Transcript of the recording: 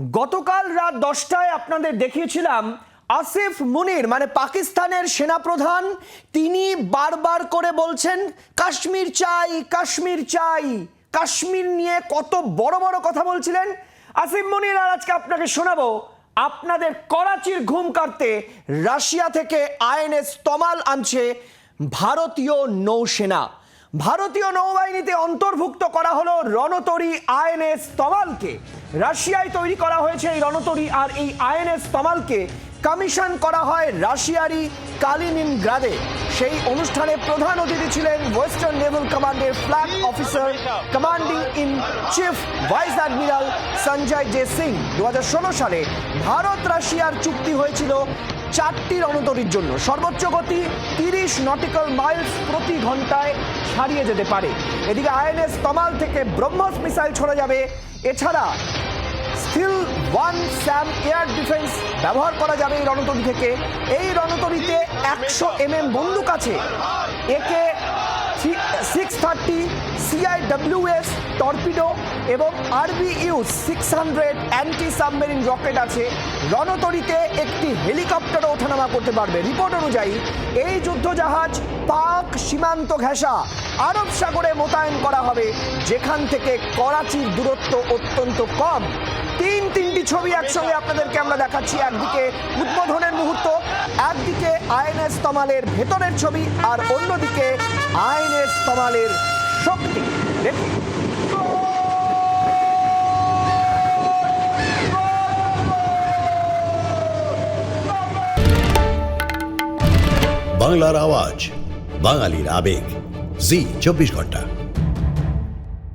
গতকাল রাত দশটায় আপনাদের দেখিয়েছিলাম আসিফ মুনির মানে পাকিস্তানের সেনাপ্রধান, তিনি বারবার করে বলছেন, কাশ্মীর চাই কাশ্মীর চাই, কাশ্মীর নিয়ে কত বড় বড় কথা বলছিলেন। আসিফ মুনির, আর আজকে আপনাকে শোনাবো, আপনাদের করাচির ঘুম কাটতে রাশিয়া থেকে আইএনএস তমাল আনছে ভারতীয় নৌসেনা। ভারতীয় নৌবাহিনীতে অন্তর্ভুক্ত করা হলো রণতরী আইএনএস তমালকে। রাশিয়ায় তৈরি করা হয়েছে এই রণতরী আর এই আইএনএস তমালকে কমিশন করা হয় রাশিয়ারই কালিনিনগ্রাদে। সেই অনুষ্ঠানে প্রধান অতিথি ছিলেন ওয়েস্টার্ন নেভাল কমান্ডের flag officer commanding in chief vice admiral Sanjay J Singh দু হাজার ষোলো সালে ভারত রাশিয়ার চুক্তি হয়েছিল চারটি রণতরীর জন্য। সর্বোচ্চ গতি তিরিশ নটিক্যাল মাইলস প্রতি ঘন্টায় ছাড়িয়ে যেতে পারে। এদিকে আইএনএস তমাল থেকে ব্রহ্মস মিসাইল ছড়া যাবে। এছাড়া Shtil one SAM air defence ব্যবহার করা যাবে এই রণতরী থেকে। এই রণতরীতে একশো এম এম বন্দুক আছে। একে সিক্স থার্টি সিআইডব্লিউএস টর্পিডো এবং RBU six hundred anti submarine rocket আছে। রণতরীতে একটি হেলিকপ্টারও ওঠানামা করতে পারবে। রিপোর্ট অনুযায়ী এই যুদ্ধজাহাজ পাক সীমান্ত ঘেঁষা। আরব সাগরে মোতায়েন করা হবে। যেখান থেকে করাচির দূরত্ব অত্যন্ত কম। তিন, তিনটি ছবি একসঙ্গে আপনাদেরকে আমরা দেখাচ্ছি। একদিকে উদ্বোধনের মুহূর্ত, একদিকে আইএনএস তমালের ভেতরের ছবি, আর অন্যদিকে আইএনএস তমালের শক্তি। দেখুন। বাংলার আওয়াজ, বাঙালির আবেগ। জি চব্বিশ ঘণ্টা।